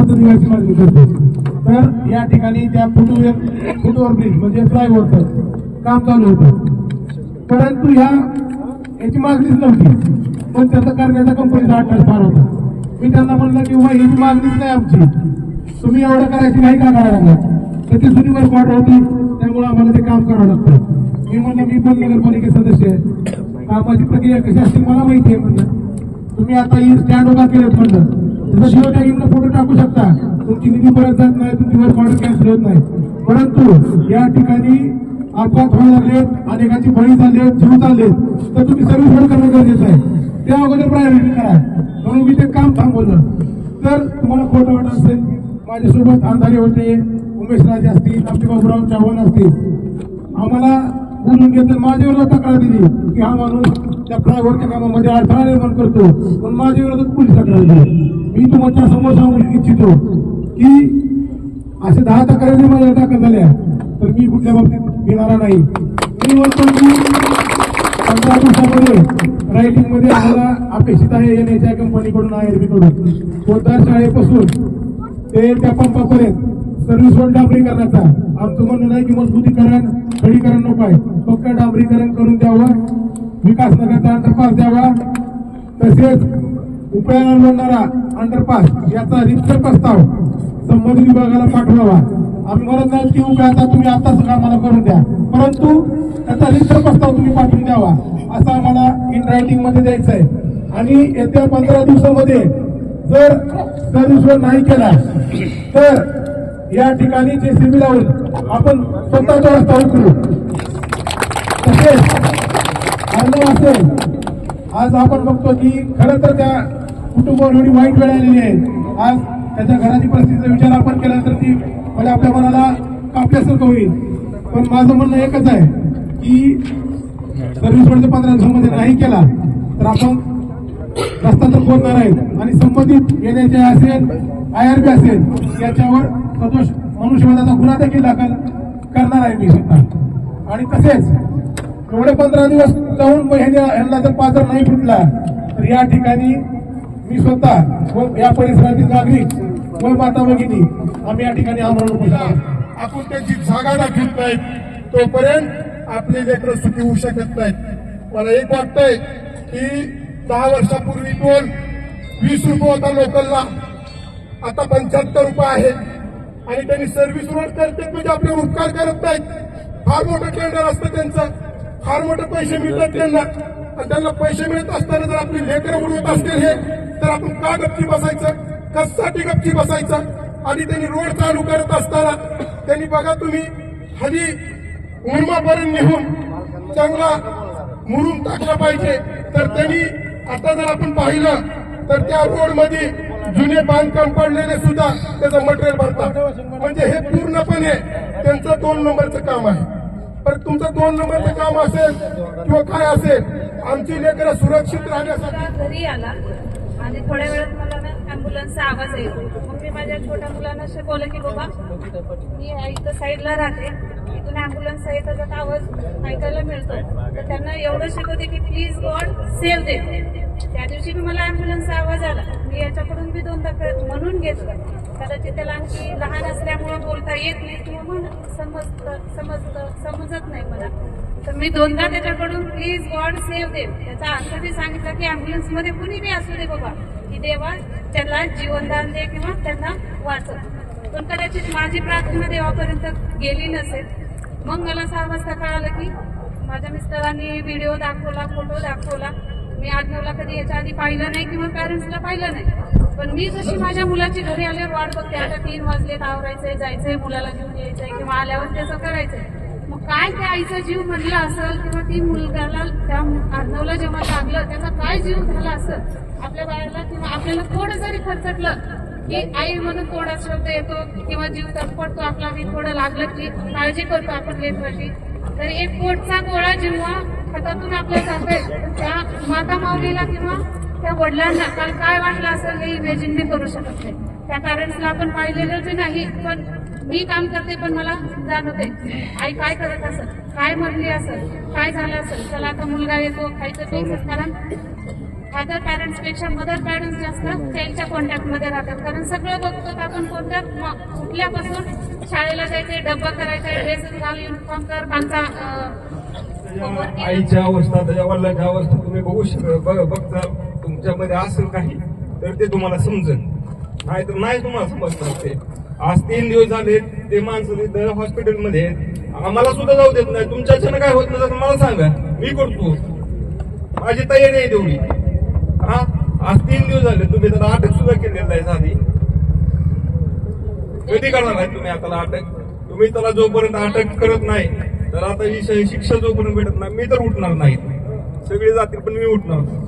देण्याची मागणी करतो तर या ठिकाणी त्या फुटओव्हर फुटओव्हर ब्रिज म्हणजे फ्लायओव्हरचं काम चालू होतं. परंतु ह्या याची मागणीच नव्हती. पण त्याचं करण्याचा कंपनीचा अट्टास फार होता. मी त्यांना म्हणलं की बाबा ही मागणीच नाही आमची. तुम्ही एवढं करायची नाही का करायला लागला तर ती जुनी वर्ष वाट होती. त्यामुळे आम्हाला ते काम करावं लागतं. मी म्हणलं मी पण नगरपालिका सदस्य आहे. कामाची प्रक्रिया कशी असते मला माहिती आहे म्हणलं. तुम्ही आता ही स्टँड उभा केलेत? म्हणलं. तसं जिओ टॅगिंगचा फोटो टाकू शकता. तुमची निधी परत जात नाही तुमची वर्क ऑर्डर कॅन्सल होत नाही. परंतु या ठिकाणी अपघात होऊ लागलेत अनेकांची बळी झालेत जीव चाललेत. तर तुम्ही सर्व्हिस रोड करणं गरजेचं आहे. त्या अगोदर प्रायोरिटी करा. म्हणून मी ते काम थांबवलं. तर तुम्हाला खोटं वाटत असेल माझ्यासोबत अंधारे होते उमेश राजे असतील आपले बाबूराव चव्हाण असतील. आम्हाला बोलून घेतलं माझ्या विरोधात तक्रार दिली. की हा माणूस त्या फ्लायओव्हरच्या कामामध्ये अडथळा निर्माण करतो. पण माझ्या विरोधात पोलीस तक्रार दिली मी तुमच्यासमोर सांगू इच्छितो की असे दहा तक्रारी माझ्या दाखल झाल्या तर मी कुठल्या बाबतीत घेणारा नाही. मी म्हणतो की पंधरा दिवसामध्ये रायटिंगमध्ये आम्हाला अपेक्षित आहे एन एच आय कंपनीकडून आयकडून. पोद्दार शाळेपासून ते त्या पंपापर्यंत सर्व्हिस रोड डांबरीकरणाचा. आमचं म्हणणं नाही की मजबूतीकरण खडीकरण नको आहे. फक्त डांबरीकरण करून द्यावं विकास नगरचा द्यावा. तसेच उपयाला मिळणारा अंडरपास याचा रिक्त प्रस्ताव संबंधित विभागाला पाठवावा. आम्ही म्हणत नाही की उपयाचा तुम्ही आताच मला करून द्या. परंतु त्याचा रिक्त प्रस्ताव तुम्ही पाठवून द्यावा असा आम्हाला इन रायटिंगमध्ये द्यायचं आहे आणि येत्या पंधरा दिवसामध्ये जर सर्विसवर नाही केला तर या ठिकाणी जे सिबिल लावून आपण स्वतःचा रस्ता उचलू. तसेच असेल आज आपण बघतो की खरं तर त्या कुटुंबावर एवढी वाईट वेळ आलेली आहे. आज त्याच्या घराची परिस्थितीचा विचार आपण केला तर ती म्हणजे आपल्या मनाला कापल्यासारखं होईल. पण माझं म्हणणं एकच आहे की सर्व्हिस म्हणजे रोड पंधरा दिवसामध्ये नाही केला तर आपण रस्ता तर खोदणार आहेत आणि संबंधित एनएचए असेल आय आर बी असेल याच्यावर सदोष मनुष्यवादाचा गुन्हा देखील दाखल करणार आहे मी स्वतः. आणि तसेच एवढे पंधरा दिवस जाऊन मग ह्यांना जर पात्र नाही फुटला तर या ठिकाणी मी स्वतः व या परिसरातील नागरिक व माता भगिनी आम्ही या ठिकाणी आमरण उपोषण आपण त्यांची जागा दाखवत नाहीत. तोपर्यंत आपले लेकर सुखी होऊ शकत नाहीत. मला एक वाटतंय की दहा वर्षापूर्वी टोल वीस रुपये होता लोकलला. आता पंच्याहत्तर रुपये आहे आणि त्यांनी सर्व्हिस रोड करते म्हणजे आपले उपकार करत नाहीत. फार मोठं टेंडर असतं त्यांचं. फार मोठे पैसे मिळतात त्यांना. आणि त्यांना पैसे मिळत असताना जर आपली लेकरं उडवत असतील हे तर आपण का गप्पी बसायचं? कशासाठी गप्पी बसायचं? आणि त्यांनी रोड चालू करत असताना त्यांनी बघा तुम्ही हल्ली उर्मापर्यंत निघून चांगला मुरून टाकला पाहिजे. तर त्यांनी आता जर आपण पाहिलं तर त्या रोडमध्ये जुने बांधकाम पडलेले सुद्धा त्याचं मटेरियल भरतात. म्हणजे हे पूर्णपणे त्यांचं दोन नंबरचं काम आहे. पण तुमचं दोन नंबरचं काम असेल किंवा काय असेल आमची लेकरं सुरक्षित राहण्यासाठी घरी आला. आणि थोड्या वेळात मला ना अँब्युलन्सचा आवाज येतो मग मी माझ्या छोट्या मुलांना शिकवलं की बाबा मी इथं साईडला राहते. इथून अँब्युलन्सचा येत त्याचा आवाज ऐकायला मिळतो. तर त्यांना एवढं शिकवते की प्लीज गॉड सेव्ह दे त्या दिवशी बी मला ॲम्ब्युलन्सचा आवाज आला. मी याच्याकडून बी दोनदा क- म्हणून घेतलं. कदाचित त्याला आणखी लहान असल्यामुळे बोलता येत नाही किंवा म्हण समजतं समजतं समजत नाही मला. तर मी दोनदा त्याच्याकडून प्लीज गॉड सेव्ह देव त्याचा अर्थ मी सांगितला की अँब्युलन्समध्ये कुणी बी असू दे बाबा. की देवा त्यांना जीवनदान दे किंवा त्यांना वाचव. पण कदाचित माझी प्रार्थना देवापर्यंत गेली नसेल. मग मला सहा वाजता कळालं की माझ्या मिस्टरांनी व्हिडिओ दाखवला फोटो दाखवला. मी आठवला कधी याच्या आधी पाहिलं नाही किंवा पॅरेंट्सला पाहिलं नाही. पण मी जशी माझ्या मुलाची घरी आल्यावर वाट बघते आता तीन वाजले आवरायचंय जायचंय मुलाला घेऊन यायचंय किंवा आल्यावर त्याचं करायचंय. काय त्या आईचा जीव म्हणला असेल किंवा ती मुलगाला त्या अर्णवला जेव्हा लागलं त्याचा काय जीव झाला असेल आपल्या बाळाला किंवा आपल्याला थोडं जरी खरचटलं की आई म्हणून थोडा शब्द येतो किंवा जीव तडपडतो आपला बी थोडं लागलं की काळजी करतो आपण लेकराची तर एक पोटचा गोळा जेव्हा हातातून आपल्या जाते त्या माता माऊलीला किंवा त्या वडिलांना काल काय वाटलं असेल हे वेजिंग करू शकत नाही. त्या पॅरेंट्सला आपण पाहिलेलं जे नाही पण मी काम करते पण मला जाणवते आई काय करत असत काय म्हणली असत काय झालं असत चला आता मुलगा येतो खायचं टेन्शन कारण फादर पॅरेंट्सपेक्षा मदर पॅरेंट्स जास्त त्यांच्या कॉन्टॅक्टमध्ये राहतात. कारण सगळं बघतो तर आपण कोणत्या म- उठल्यापासून शाळेला जायचंय डब्बा करायचा ड्रेस घाल युनिफॉर्म कर आमचा आईच्या अवस्था त्याच्या वडिलांच्या अवस्था तुम्ही बघू शक बघ बघता. तुमच्यामध्ये असेल काही तर ते तुम्हाला समजेल. नाही तर नाही तुम्हाला समजणार ते. आज तीन दिवस झाले ते माणसं तिथं हॉस्पिटलमध्ये आम्हाला सुद्धा जाऊ देत नाही. तुमच्याच्यानं काय होत नाही तर मला सांगा. मी करतो. माझी तयारी आहे तेवढी. हा? आज तीन दिवस झाले तुम्ही त्याला अटक सुद्धा केलेलं आहे साधी. कधी करणार आहे तुम्ही आता अटक? तुम्ही त्याला जोपर्यंत अटक करत नाही तर आता ही शिक्षा जोपर्यंत भेटत नाही मी तर उठणार नाही. सगळे जातील पण मी उठणार. नाही.